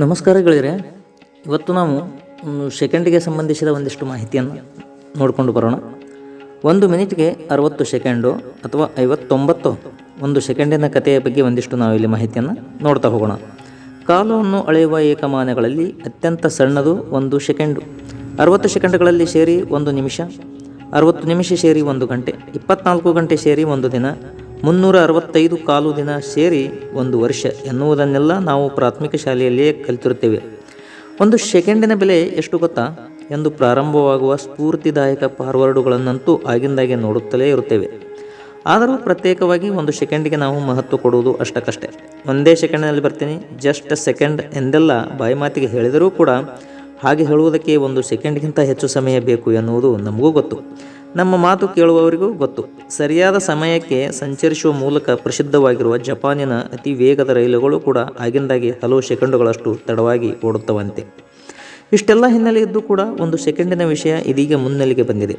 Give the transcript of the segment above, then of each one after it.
ನಮಸ್ಕಾರ ಗೆಳೆಯರೆ. ಇವತ್ತು ನಾವು ಸೆಕೆಂಡಿಗೆ ಸಂಬಂಧಿಸಿದ ಒಂದಿಷ್ಟು ಮಾಹಿತಿಯನ್ನು ನೋಡಿಕೊಂಡು ಬರೋಣ. ಒಂದು ಮಿನಿಟ್ಗೆ ಅರವತ್ತು ಸೆಕೆಂಡು ಅಥವಾ ಐವತ್ತೊಂಬತ್ತು ಒಂದು ಸೆಕೆಂಡಿನ ಕಥೆಯ ಬಗ್ಗೆ ಒಂದಿಷ್ಟು ನಾವು ಇಲ್ಲಿ ಮಾಹಿತಿಯನ್ನು ನೋಡ್ತಾ ಹೋಗೋಣ. ಕಾಲವನ್ನು ಅಳೆಯುವ ಏಕಮಾನಗಳಲ್ಲಿ ಅತ್ಯಂತ ಸಣ್ಣದು ಒಂದು ಸೆಕೆಂಡು ಅರವತ್ತು ಸೆಕೆಂಡ್ಗಳಲ್ಲಿ ಸೇರಿ ಒಂದು ನಿಮಿಷ, ಅರವತ್ತು ನಿಮಿಷ ಸೇರಿ ಒಂದು ಗಂಟೆ, ಇಪ್ಪತ್ನಾಲ್ಕು ಗಂಟೆ ಸೇರಿ ಒಂದು ದಿನ ಮುನ್ನೂರ ಅರವತ್ತೈದು ಕಾಲು ದಿನ ಸೇರಿ ಒಂದು ವರ್ಷ ಎನ್ನುವುದನ್ನೆಲ್ಲ ನಾವು ಪ್ರಾಥಮಿಕ ಶಾಲೆಯಲ್ಲಿಯೇ ಕಲಿತಿರುತ್ತೇವೆ. ಒಂದು ಸೆಕೆಂಡಿನ ಬೆಲೆ ಎಷ್ಟು ಗೊತ್ತಾ? ಎಂದು ಪ್ರಾರಂಭವಾಗುವ ಸ್ಫೂರ್ತಿದಾಯಕ ಫಾರ್ವರ್ಡುಗಳನ್ನಂತೂ ಆಗಿಂದಾಗೆ ನೋಡುತ್ತಲೇ ಇರುತ್ತೇವೆ. ಆದರೂ ಪ್ರತ್ಯೇಕವಾಗಿ ಒಂದು ಸೆಕೆಂಡಿಗೆ ನಾವು ಮಹತ್ವ ಕೊಡುವುದು ಅಷ್ಟಕ್ಕಷ್ಟೇ. ಒಂದೇ ಸೆಕೆಂಡಿನಲ್ಲಿ ಬರ್ತೀನಿ, ಜಸ್ಟ್ ಸೆಕೆಂಡ್ ಎಂದೆಲ್ಲ ಬಾಯಿ ಮಾತಿಗೆ ಹೇಳಿದರೂ ಕೂಡ ಹಾಗೆ ಹೇಳುವುದಕ್ಕೆ ಒಂದು ಸೆಕೆಂಡ್ಗಿಂತ ಹೆಚ್ಚು ಸಮಯ ಬೇಕು ಎನ್ನುವುದು ನಮಗೂ ಗೊತ್ತು. ನಮ್ಮ ಮಾತು ಕೇಳುವವರಿಗೂ ಗೊತ್ತು. ಸರಿಯಾದ ಸಮಯಕ್ಕೆ ಸಂಚರಿಸುವ ಮೂಲಕ ಪ್ರಸಿದ್ಧವಾಗಿರುವ ಜಪಾನಿನ ಅತಿ ವೇಗದ ರೈಲುಗಳು ಕೂಡ ಆಗಿಂದಾಗೆ ಹಲವು ಸೆಕೆಂಡುಗಳಷ್ಟು ತಡವಾಗಿ ಓಡುತ್ತವಂತೆ. ಇಷ್ಟೆಲ್ಲ ಹಿನ್ನೆಲೆ ಇದ್ದು ಕೂಡ ಒಂದು ಸೆಕೆಂಡಿನ ವಿಷಯ ಇದೀಗ ಮುನ್ನೆಲೆಗೆ ಬಂದಿದೆ.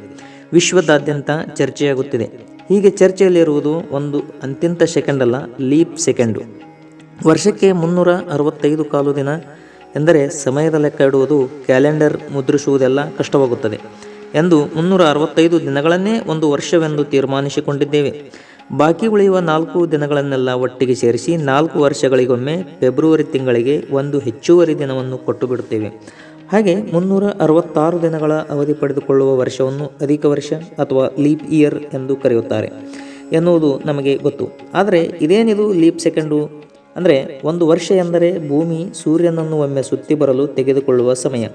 ವಿಶ್ವದಾದ್ಯಂತ ಚರ್ಚೆಯಾಗುತ್ತಿದೆ. ಹೀಗೆ ಚರ್ಚೆಯಲ್ಲಿರುವುದು ಒಂದು ಅಂತಿಂತ ಸೆಕೆಂಡ್ ಅಲ್ಲ ಲೀಪ್ ಸೆಕೆಂಡು. ವರ್ಷಕ್ಕೆ ಮುನ್ನೂರ ಅರವತ್ತೈದು ಕಾಲು ದಿನ ಎಂದರೆ ಸಮಯದ ಲೆಕ್ಕ ಇಡುವುದು ಕ್ಯಾಲೆಂಡರ್ ಮುದ್ರಿಸುವುದೆಲ್ಲ ಕಷ್ಟವಾಗುತ್ತದೆ. ಎಂದು ಮುನ್ನೂರ ಅರವತ್ತೈದು ದಿನಗಳನ್ನೇ ಒಂದು ವರ್ಷವೆಂದು ತೀರ್ಮಾನಿಸಿಕೊಂಡಿದ್ದೇವೆ. ಬಾಕಿ ಉಳಿಯುವ ನಾಲ್ಕು ದಿನಗಳನ್ನೆಲ್ಲ ಒಟ್ಟಿಗೆ ಸೇರಿಸಿ ನಾಲ್ಕು ವರ್ಷಗಳಿಗೊಮ್ಮೆ ಫೆಬ್ರವರಿ ತಿಂಗಳಿಗೆ ಒಂದು ಹೆಚ್ಚುವರಿ ದಿನವನ್ನು ಕೊಟ್ಟು ಬಿಡುತ್ತೇವೆ ಹಾಗೆ ಮುನ್ನೂರ ಅರವತ್ತಾರು ದಿನಗಳ ಅವಧಿ ಪಡೆದುಕೊಳ್ಳುವ ವರ್ಷವನ್ನು ಅಧಿಕ ವರ್ಷ ಅಥವಾ ಲೀಪ್ ಇಯರ್ ಎಂದು ಕರೆಯುತ್ತಾರೆ ಎನ್ನುವುದು ನಮಗೆ ಗೊತ್ತು. ಆದರೆ ಇದೇನಿದು ಲೀಪ್ ಸೆಕೆಂಡು? ಅಂದರೆ ಒಂದು ವರ್ಷ ಎಂದರೆ ಭೂಮಿ ಸೂರ್ಯನನ್ನು ಒಮ್ಮೆ ಸುತ್ತಿ ಬರಲು ತೆಗೆದುಕೊಳ್ಳುವ ಸಮಯ.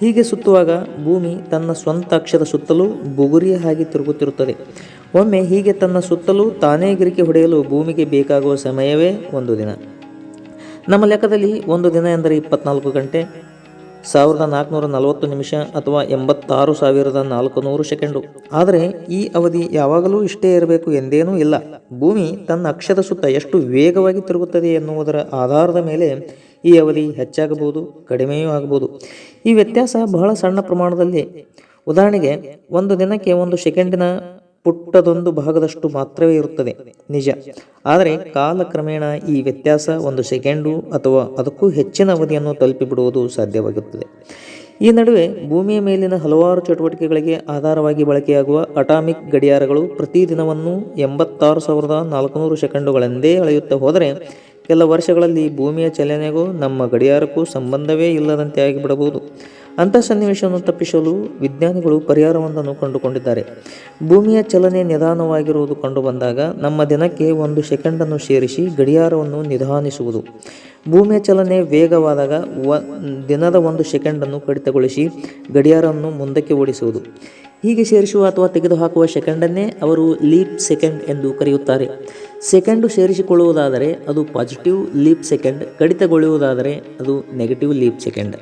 ಹೀಗೆ ಸುತ್ತುವಾಗ ಭೂಮಿ ತನ್ನ ಸ್ವಂತ ಅಕ್ಷದ ಸುತ್ತಲೂ ಬುಗುರಿಯ ಹಾಗೆ ತಿರುಗುತ್ತಿರುತ್ತದೆ. ಒಮ್ಮೆ ಹೀಗೆ ತನ್ನ ಸುತ್ತಲೂ ತಾನೇ ಗಿರಿಕೆ ಹೊಡೆಯಲು ಭೂಮಿಗೆ ಬೇಕಾಗುವ ಸಮಯವೇ ಒಂದು ದಿನ. ನಮ್ಮ ಲೆಕ್ಕದಲ್ಲಿ ಒಂದು ದಿನ ಎಂದರೆ ಇಪ್ಪತ್ನಾಲ್ಕು ಗಂಟೆ. ಸಾವಿರದ ನಾಲ್ಕುನೂರ ನಲವತ್ತು ನಿಮಿಷ ಅಥವಾ ಎಂಬತ್ತಾರು ಸಾವಿರದ ನಾಲ್ಕು ನೂರು ಸೆಕೆಂಡು. ಆದರೆ ಈ ಅವಧಿ ಯಾವಾಗಲೂ ಇಷ್ಟೇ ಇರಬೇಕು ಎಂದೇನೂ ಇಲ್ಲ. ಭೂಮಿ ತನ್ನ ಅಕ್ಷದ ಸುತ್ತ ಎಷ್ಟು ವೇಗವಾಗಿ ತಿರುಗುತ್ತದೆ ಎನ್ನುವುದರ ಆಧಾರದ ಮೇಲೆ ಈ ಅವಧಿ ಹೆಚ್ಚಾಗಬಹುದು, ಕಡಿಮೆಯೂ ಆಗಬಹುದು. ಈ ವ್ಯತ್ಯಾಸ ಬಹಳ ಸಣ್ಣ ಪ್ರಮಾಣದಲ್ಲಿ. ಉದಾಹರಣೆಗೆ, ಒಂದು ದಿನಕ್ಕೆ ಒಂದು ಸೆಕೆಂಡಿನ ಪುಟ್ಟದೊಂದು ಭಾಗದಷ್ಟು ಮಾತ್ರವೇ ಇರುತ್ತದೆ, ನಿಜ. ಆದರೆ ಕಾಲಕ್ರಮೇಣ ಈ ವ್ಯತ್ಯಾಸ ಒಂದು ಸೆಕೆಂಡು ಅಥವಾ ಅದಕ್ಕೂ ಹೆಚ್ಚಿನ ಅವಧಿಯನ್ನು ತಲುಪಿಬಿಡುವುದು ಸಾಧ್ಯವಾಗುತ್ತದೆ. ಈ ನಡುವೆ ಭೂಮಿಯ ಮೇಲಿನ ಹಲವಾರು ಚಟುವಟಿಕೆಗಳಿಗೆ ಆಧಾರವಾಗಿ ಬಳಕೆಯಾಗುವ ಅಟಾಮಿಕ್ ಗಡಿಯಾರಗಳು ಪ್ರತಿದಿನವನ್ನು ಎಂಬತ್ತಾರು ಸಾವಿರದ ನಾಲ್ಕುನೂರು ಸೆಕೆಂಡುಗಳೆಂದೇ ಅಳೆಯುತ್ತಾ ಹೋದರೆ ಕೆಲ ವರ್ಷಗಳಲ್ಲಿ ಭೂಮಿಯ ಚಲನೆಗೂ ನಮ್ಮ ಗಡಿಯಾರಕ್ಕೂ ಸಂಬಂಧವೇ ಇಲ್ಲದಂತೆ ಆಗಿಬಿಡಬಹುದು. ಅಂಥ ಸನ್ನಿವೇಶವನ್ನು ತಪ್ಪಿಸಲು ವಿಜ್ಞಾನಿಗಳು ಪರಿಹಾರವೊಂದನ್ನು ಕಂಡುಕೊಂಡಿದ್ದಾರೆ. ಭೂಮಿಯ ಚಲನೆ ನಿಧಾನವಾಗಿರುವುದು ಕಂಡುಬಂದಾಗ ನಮ್ಮ ದಿನಕ್ಕೆ ಒಂದು ಸೆಕೆಂಡನ್ನು ಸೇರಿಸಿ ಗಡಿಯಾರವನ್ನು ನಿಧಾನಿಸುವುದು. ಭೂಮಿಯ ಚಲನೆ ವೇಗವಾದಾಗ ವ, ದಿನದ ಒಂದು ಸೆಕೆಂಡನ್ನು ಕಡಿತಗೊಳಿಸಿ ಗಡಿಯಾರವನ್ನು ಮುಂದಕ್ಕೆ ಓಡಿಸುವುದು. ಹೀಗೆ ಸೇರಿಸುವ ಅಥವಾ ತೆಗೆದುಹಾಕುವ ಸೆಕೆಂಡನ್ನೇ ಅವರು ಲೀಪ್ ಸೆಕೆಂಡ್ ಎಂದು ಕರೆಯುತ್ತಾರೆ. ಸೆಕೆಂಡು ಸೇರಿಸಿಕೊಳ್ಳುವುದಾದರೆ ಅದು ಪಾಸಿಟಿವ್ ಲೀಪ್ ಸೆಕೆಂಡ್ ಕಡಿತಗೊಳ್ಳುವುದಾದರೆ ಅದು ನೆಗೆಟಿವ್ ಲೀಪ್ ಸೆಕೆಂಡ್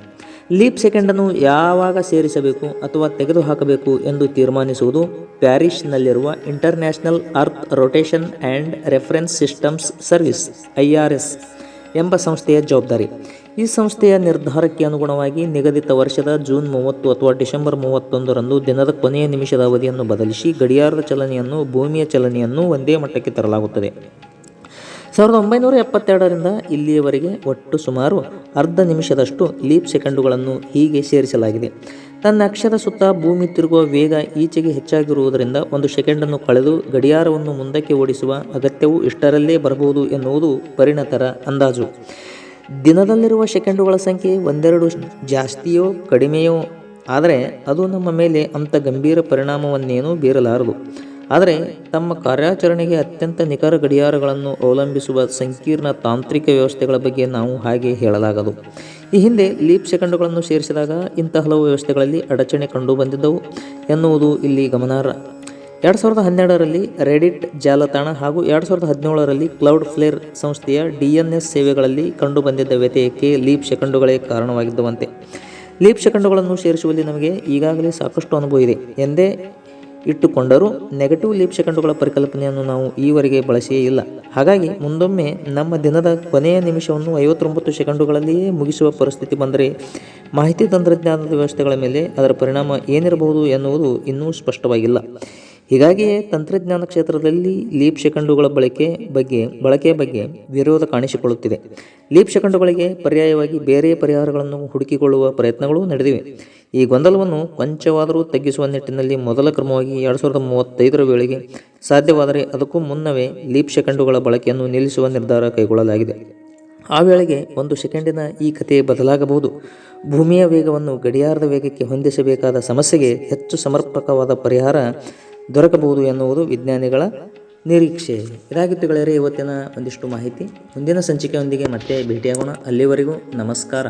ಲೀಪ್ ಸೆಕೆಂಡನ್ನು ಯಾವಾಗ ಸೇರಿಸಬೇಕು ಅಥವಾ ತೆಗೆದುಹಾಕಬೇಕು ಎಂದು ತೀರ್ಮಾನಿಸುವುದು ಪ್ಯಾರಿಸ್ನಲ್ಲಿರುವ international earth rotation and reference systems service I R S ಎಂಬ ಸಂಸ್ಥೆಯ ಜವಾಬ್ದಾರಿ. ಈ ಸಂಸ್ಥೆಯ ನಿರ್ಧಾರಕ್ಕೆ ಅನುಗುಣವಾಗಿ ನಿಗದಿತ ವರ್ಷದ ಜೂನ್ ಮೂವತ್ತು ಅಥವಾ ಡಿಸೆಂಬರ್ ಮೂವತ್ತೊಂದರಂದು ದಿನದ ಕೊನೆಯ ನಿಮಿಷದ ಅವಧಿಯನ್ನು ಬದಲಿಸಿ ಗಡಿಯಾರದ ಚಲನೆಯನ್ನು ಭೂಮಿಯ ಚಲನೆಯನ್ನು ಒಂದೇ ಮಟ್ಟಕ್ಕೆ ತರಲಾಗುತ್ತದೆ. ಸಾವಿರದ ಒಂಬೈನೂರ ಎಪ್ಪತ್ತೆರಡರಿಂದ ಇಲ್ಲಿಯವರೆಗೆ ಒಟ್ಟು ಸುಮಾರು ಅರ್ಧ ನಿಮಿಷದಷ್ಟು ಲೀಪ್ ಸೆಕೆಂಡುಗಳನ್ನು ಹೀಗೆ ಸೇರಿಸಲಾಗಿದೆ. ತನ್ನ ಅಕ್ಷದ ಸುತ್ತ ಭೂಮಿ ತಿರುಗುವ ವೇಗ ಈಚೆಗೆ ಹೆಚ್ಚಾಗಿರುವುದರಿಂದ ಒಂದು ಸೆಕೆಂಡನ್ನು ಕಳೆದು ಗಡಿಯಾರವನ್ನು ಮುಂದಕ್ಕೆ ಓಡಿಸುವ ಅಗತ್ಯವು ಇಷ್ಟರಲ್ಲೇ ಬರಬಹುದು ಎನ್ನುವುದು ಪರಿಣತರ ಅಂದಾಜು. ದಿನದಲ್ಲಿರುವ ಸೆಕೆಂಡುಗಳ ಸಂಖ್ಯೆ ಒಂದೆರಡು ಜಾಸ್ತಿಯೋ ಕಡಿಮೆಯೋ, ಆದರೆ ಅದು ನಮ್ಮ ಮೇಲೆ ಅಂಥ ಗಂಭೀರ ಪರಿಣಾಮವನ್ನೇನೂ ಬೀರಲಾರದು. ಆದರೆ ತಮ್ಮ ಕಾರ್ಯಾಚರಣೆಗೆ ಅತ್ಯಂತ ನಿಖರ ಗಡಿಯಾರಗಳನ್ನು ಅವಲಂಬಿಸುವ ಸಂಕೀರ್ಣ ತಾಂತ್ರಿಕ ವ್ಯವಸ್ಥೆಗಳ ಬಗ್ಗೆ ನಾವು ಹಾಗೆ ಹೇಳಲಾಗದು. ಈ ಹಿಂದೆ ಲೀಪ್ ಸೆಕೆಂಡುಗಳನ್ನು ಸೇರಿಸಿದಾಗ ಇಂಥ ಹಲವು ವ್ಯವಸ್ಥೆಗಳಲ್ಲಿ ಅಡಚಣೆ ಕಂಡು ಬಂದಿದ್ದವು ಎನ್ನುವುದು ಇಲ್ಲಿ ಗಮನಾರ್ಹ. ಎರಡು ಸಾವಿರದ ಹನ್ನೆರಡರಲ್ಲಿ ರೆಡಿಟ್ ಜಾಲತಾಣ ಹಾಗೂ ಎರಡು ಸಾವಿರದ ಹದಿನೇಳರಲ್ಲಿ ಕ್ಲೌಡ್ ಫ್ಲೇರ್ ಸಂಸ್ಥೆಯ ಡಿ ಎನ್ ಎಸ್ ಸೇವೆಗಳಲ್ಲಿ ಕಂಡುಬಂದಿದ್ದ ವ್ಯತ್ಯಯಕ್ಕೆ ಲೀಪ್ ಸೆಕೆಂಡುಗಳೇ ಕಾರಣವಾಗಿದ್ದವಂತೆ. ಲೀಪ್ ಸೆಕೆಂಡುಗಳನ್ನು ಸೇರಿಸುವಲ್ಲಿ ನಮಗೆ ಈಗಾಗಲೇ ಸಾಕಷ್ಟು ಅನುಭವ ಇದೆ. ಎಂದೇ ಇಟ್ಟುಕೊಂಡರೂ ನೆಗೆಟಿವ್ ಲೀಪ್ ಸೆಕೆಂಡುಗಳ ಪರಿಕಲ್ಪನೆಯನ್ನು ನಾವು ಈವರೆಗೆ ಬಳಸಿಯೇ ಇಲ್ಲ. ಹಾಗಾಗಿ ಮುಂದೊಮ್ಮೆ ನಮ್ಮ ದಿನದ ಕೊನೆಯ ನಿಮಿಷವನ್ನು ಐವತ್ತೊಂಬತ್ತು ಸೆಕೆಂಡುಗಳಲ್ಲಿಯೇ ಮುಗಿಸುವ ಪರಿಸ್ಥಿತಿ ಬಂದರೆ ಮಾಹಿತಿ ತಂತ್ರಜ್ಞಾನದ ವ್ಯವಸ್ಥೆಗಳ ಮೇಲೆ ಅದರ ಪರಿಣಾಮ ಏನಿರಬಹುದು ಎನ್ನುವುದು ಇನ್ನೂ ಸ್ಪಷ್ಟವಾಗಿಲ್ಲ. ಹೀಗಾಗಿಯೇ ತಂತ್ರಜ್ಞಾನ ಕ್ಷೇತ್ರದಲ್ಲಿ ಲೀಪ್ ಸೆಕೆಂಡುಗಳ ಬಳಕೆ ಬಗ್ಗೆ ಬಳಕೆಯ ಬಗ್ಗೆ ವಿರೋಧ ಕಾಣಿಸಿಕೊಳ್ಳುತ್ತಿದೆ. ಲೀಪ್ ಸೆಕೆಂಡುಗಳಿಗೆ ಪರ್ಯಾಯವಾಗಿ ಬೇರೆ ಪರಿಹಾರಗಳನ್ನು ಹುಡುಕಿಕೊಳ್ಳುವ ಪ್ರಯತ್ನಗಳು ನಡೆದಿವೆ. ಈ ಗೊಂದಲವನ್ನು ಕೊಂಚವಾದರೂ ತಗ್ಗಿಸುವ ನಿಟ್ಟಿನಲ್ಲಿ ಮೊದಲ ಕ್ರಮವಾಗಿ ಎರಡು ಸಾವಿರದ ಮೂವತ್ತೈದರ ವೇಳೆಗೆ ಸಾಧ್ಯವಾದರೆ ಅದಕ್ಕೂ ಮುನ್ನವೇ ಲೀಪ್ ಸೆಕೆಂಡುಗಳ ಬಳಕೆಯನ್ನು ನಿಲ್ಲಿಸುವ ನಿರ್ಧಾರ ಕೈಗೊಳ್ಳಲಾಗಿದೆ. ಆ ವೇಳೆಗೆ ಒಂದು ಸೆಕೆಂಡಿನ ಈ ಕಥೆ ಬದಲಾಗಬಹುದು. ಭೂಮಿಯ ವೇಗವನ್ನು ಗಡಿಯಾರದ ವೇಗಕ್ಕೆ ಹೊಂದಿಸಬೇಕಾದ ಸಮಸ್ಯೆಗೆ ಹೆಚ್ಚು ಸಮರ್ಪಕವಾದ ಪರಿಹಾರ ದೊರಕಬಹುದು ಎನ್ನುವುದು ವಿಜ್ಞಾನಿಗಳ ನಿರೀಕ್ಷೆ. ಇದಾಗಿತ್ತು ಗೆಳೆಯರೇ, ಇವತ್ತಿನ ಒಂದಿಷ್ಟು ಮಾಹಿತಿ. ಮುಂದಿನ ಸಂಚಿಕೆಯೊಂದಿಗೆ ಮತ್ತೆ ಭೇಟಿಯಾಗೋಣ. ಅಲ್ಲಿವರೆಗೂ ನಮಸ್ಕಾರ.